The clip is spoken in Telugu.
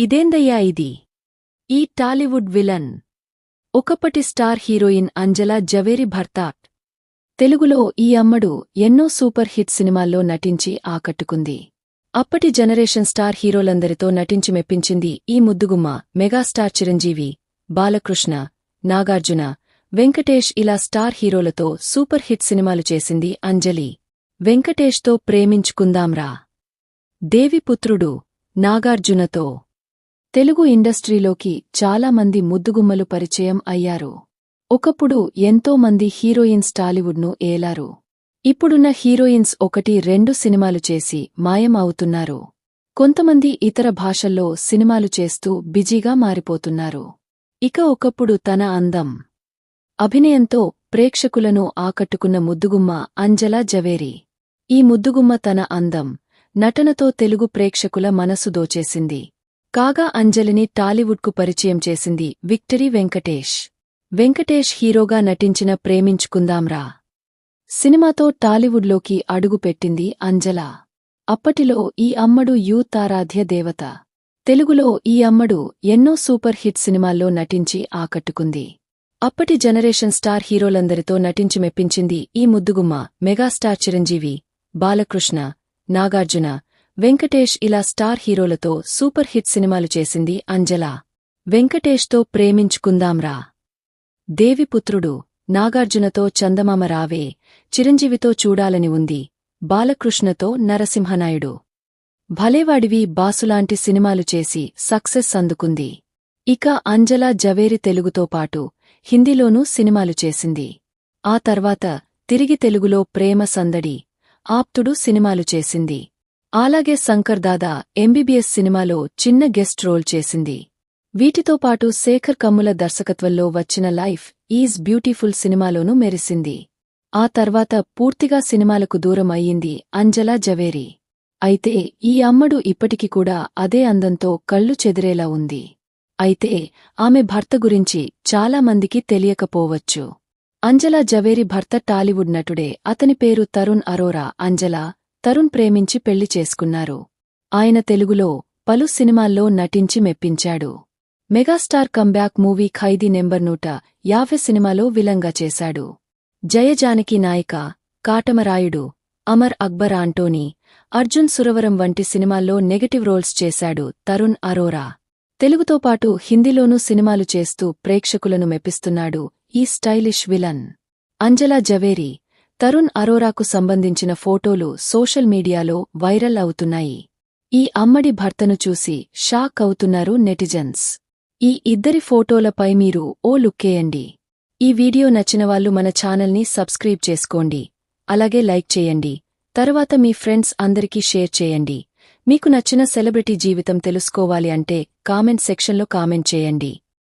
ఇదేందయ్యా ఇది? ఈ టాలీవుడ్ విలన్. ఒకప్పటి స్టార్ హీరోయిన్ అంజలా జవేరి భర్త. తెలుగులో ఈ అమ్మడు ఎన్నో సూపర్ హిట్ సినిమాల్లో నటించి ఆకట్టుకుంది. అప్పటి జనరేషన్ స్టార్ హీరోలందరితో నటించి మెప్పించింది ఈ ముద్దుగుమ్మ మెగాస్టార్ చిరంజీవి బాలకృష్ణ నాగార్జున వెంకటేష్ ఇలా స్టార్ హీరోలతో సూపర్ హిట్ సినిమాలు చేసింది అంజలి. వెంకటేష్తో ప్రేమించుకుందాంరా. దేవిపుత్రుడు నాగార్జునతో. తెలుగు ఇండస్ట్రీలోకి చాలామంది ముద్దుగుమ్మలు పరిచయం అయ్యారు. ఒకప్పుడు ఎంతోమంది హీరోయిన్స్ టాలీవుడ్ను ఏలారు. ఇప్పుడున్న హీరోయిన్స్ ఒకటి రెండు సినిమాలు చేసి మాయం అవుతున్నారు కొంతమంది ఇతర భాషల్లో సినిమాలు చేస్తూ బిజీగా మారిపోతున్నారు. ఇక ఒకప్పుడు తన అందం అభినయంతో ప్రేక్షకులను ఆకట్టుకున్న ముద్దుగుమ్మ అంజలా జవేరి. ఈ ముద్దుగుమ్మ తన అందం నటనతో తెలుగు ప్రేక్షకుల మనసు దోచేసింది. కాగా అంజలిని టాలీవుడ్కు పరిచయం చేసింది విక్టరీ వెంకటేష్. వెంకటేష్ హీరోగా నటించిన ప్రేమించుకుందాంరా సినిమాతో టాలీవుడ్లోకి అడుగుపెట్టింది అంజల. అప్పటిలో ఈ అమ్మడు యూత్ ఆరాధ్య దేవత. తెలుగులో ఈ అమ్మడు ఎన్నో సూపర్ హిట్ సినిమాల్లో నటించి ఆకట్టుకుంది. అప్పటి జనరేషన్ స్టార్ హీరోలందరితో నటించి మెప్పించింది ఈ ముద్దుగుమ్మ మెగాస్టార్ చిరంజీవి బాలకృష్ణ నాగార్జున వెంకటేష్ ఇలా స్టార్ హీరోలతో సూపర్ హిట్ సినిమాలు చేసింది అంజల. వెంకటేష్తో ప్రేమించుకుందాంరా. దేవిపుత్రుడు నాగార్జునతో చందమామ రావే చిరంజీవితో చూడాలని ఉంది బాలకృష్ణతో నరసింహనాయుడు. భలేవాడివి బాసులాంటి సినిమాలు చేసి సక్సెస్ అందుకుంది. ఇక అంజల జవేరి తెలుగుతో పాటు హిందీలోనూ సినిమాలు చేసింది. ఆ తర్వాత తిరిగి తెలుగులో ప్రేమ సందడి ఆప్తుడు సినిమాలు చేసింది. అలాగే శంకర్ దాదా ఎంబీబీఎస్ సినిమాలో చిన్న గెస్ట్ రోల్ చేసింది. వీటితో పాటు శేఖర్ కమ్ముల దర్శకత్వంలో వచ్చిన లైఫ్ ఈజ్ బ్యూటిఫుల్ సినిమాలోనూ మెరిసింది. ఆ తర్వాత పూర్తిగా సినిమాలకు దూరం అయ్యింది అంజలా జవేరి. అయితే ఈ అమ్మడు ఇప్పటికి కూడా అదే అందంతో కళ్ళు చెదిరేలా ఉంది. అయితే ఆమె భర్త గురించి చాలా మందికి తెలియకపోవచ్చు. అంజలా జవేరి భర్త టాలీవుడ్ నటుడే అతని పేరు తరుణ్ అరోరా అంజలా తరుణ్ ప్రేమించి పెళ్ళి చేసుకున్నారు. ఆయన తెలుగులో పలు సినిమాల్లో నటించి మెప్పించాడు. Megastar comeback movie Khaidi number నూట యాభై సినిమాలో విలంగా చేశాడు. జయజానకి నాయిక కాటమరాయుడు అమర్ అక్బర్ ఆంటోనీ అర్జున్ సురవరం వంటి సినిమాల్లో నెగటివ్ రోల్స్ చేశాడు తరుణ్ అరోరా. తెలుగుతో పాటు హిందీలోనూ సినిమాలు చేస్తూ ప్రేక్షకులను మెప్పిస్తున్నాడు ఈ స్టైలిష్ విలన్. అంజలా జవేరి తరుణ్ అరోరాకు సంబంధించిన ఫోటోలు సోషల్ మీడియాలో వైరల్ అవుతున్నాయి. ఈ అమ్మడి భర్తను చూసి షాక్ అవుతున్నారు నెటిజన్స్. ఈ ఇద్దరి ఫోటోలపై మీరు ఓ లుక్కేయండి ఈ వీడియో నచ్చినవాళ్ళు మన ఛానల్ని సబ్స్క్రైబ్ చేసుకోండి. అలాగే లైక్ చేయండి. తరువాత మీ ఫ్రెండ్స్ అందరికీ షేర్ చేయండి. మీకు నచ్చిన సెలబ్రిటీ జీవితం తెలుసుకోవాలి అంటే కామెంట్ సెక్షన్లో కామెంట్ చేయండి.